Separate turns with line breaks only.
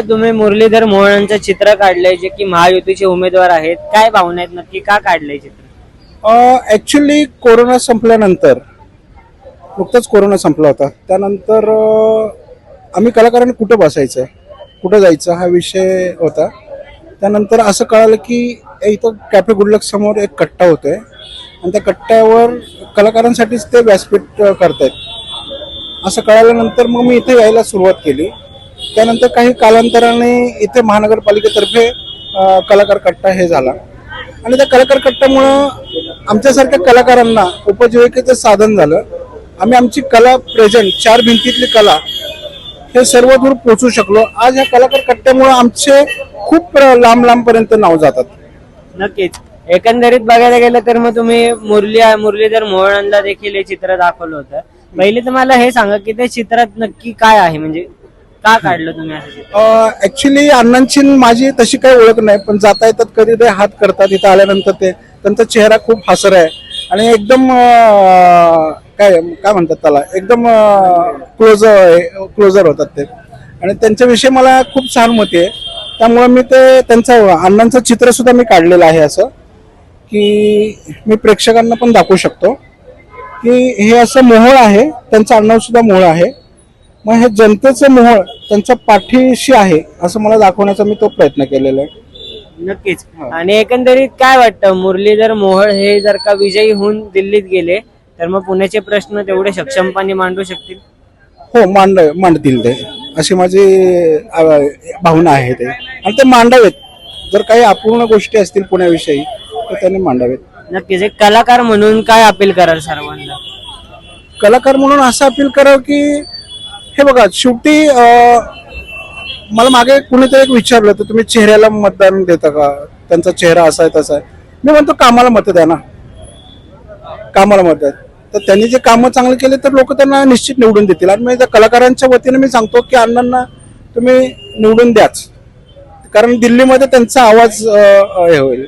तुम्ही मुरलीधर मोहळांचं चित्र काढलंय जे की महायुतीचे उमेदवार आहेत. काय भावना आहेत? नक्की का काढलंय चित्र?
ऍक्च्युली कोरोना संपल्यानंतर नुकताच कोरोना संपला होता. त्यानंतर आम्ही कलाकारांनी कुठं बसायचं कुठं जायचं हा विषय होता. त्यानंतर असं कळालं की इथं कॅफे गुडलक समोर एक कट्टा होतोय. आणि त्या कट्ट्यावर कलाकारांसाठीच ते व्यासपीठ करतायत. असं कळाल्यानंतर मग मी इथे यायला सुरुवात केली. त्यानंतर काही कालांतराने इथे महानगरपालिकेतर्फे कलाकार कट्टा हे झाला. आणि त्या कलाकार कट्ट्यामुळं आमच्यासारख्या कलाकारांना उपजीविकेचं साधन झालं. आम्ही आमची कला प्रेझेंट चार भिंतीतली कला हे सर्व दूर पोचू शकलो. आज ह्या कलाकार कट्ट्यामुळं आमचे खूप लांब लांब पर्यंत नाव जातात.
नक्कीच. एकंदरीत बघायला गेलं तर मग तुम्ही मुरली मुरलीधर मोहळांना देखील हे चित्र दाखवलं होतं. पहिले तर मला हे सांगा की त्या चित्रात नक्की काय आहे? म्हणजे का काढलं तुम्ही असं? चित्र?
ऍक्च्युली अण्णांची न माझी तशी काही ओळख नाही पण जाता येतात कधी ते हात करतात इथं आल्यानंतर ते. त्यांचा चेहरा खूप हसर आहे. आणि एकदम अं, काय काय म्हणतात त्याला? एकदम क्लोजर क्लोजर होतात ते. आणि त्यांच्याविषयी मला खूप सहानुभूती आहे. त्यामुळे मी ते त्यांचं अण्णांचं चित्र सुद्धा मी काढलेलं आहे असं की मी प्रेक्षकांना पण दाखवू शकतो. की हे असं मोहळ आहे त्यांचं अण्णा सुद्धा मोहळ आहे. मग हे जनतेचं मोहळ त्यांच्या पाठीशी आहे असं मला दाखवण्याचा मी तो प्रयत्न केलेला आहे.
नक्कीच. आणि एकंदरीत काय वाटतं? मुरलीधर मोहळ हे जर का विजयी होऊन दिल्लीत गेले तर मग पुण्याचे प्रश्न तेवढे सक्षमपणे मांडू शकतील?
हो मांड मांडतील ते. अशी माझी अं, भावना आहे ते. आणि ते मांडावेत. जर काही अपूर्ण गोष्टी असतील पुण्याविषयी तर त्यांनी मांडावेत.
नक्कीच. एक कलाकार म्हणून काय अपील कराल सर्वांना?
कलाकार म्हणून असं अपील करावं की हे बघा शेवटी मला मागे कुणीतरी एक विचारलं तर तुम्ही चेहऱ्याला मतदान देता का? त्यांचा चेहरा असा आहे तसा आहे. मी म्हणतो कामाला मत द्या ना. कामाला मत द्या. तर त्यांनी जे कामं चांगले केले तर लोक त्यांना निश्चित निवडून देतील. आणि मी त्या कलाकारांच्या वतीने मी सांगतो की अण्णांना तुम्ही निवडून द्याच. कारण दिल्लीमध्ये त्यांचा आवाज हे होईल.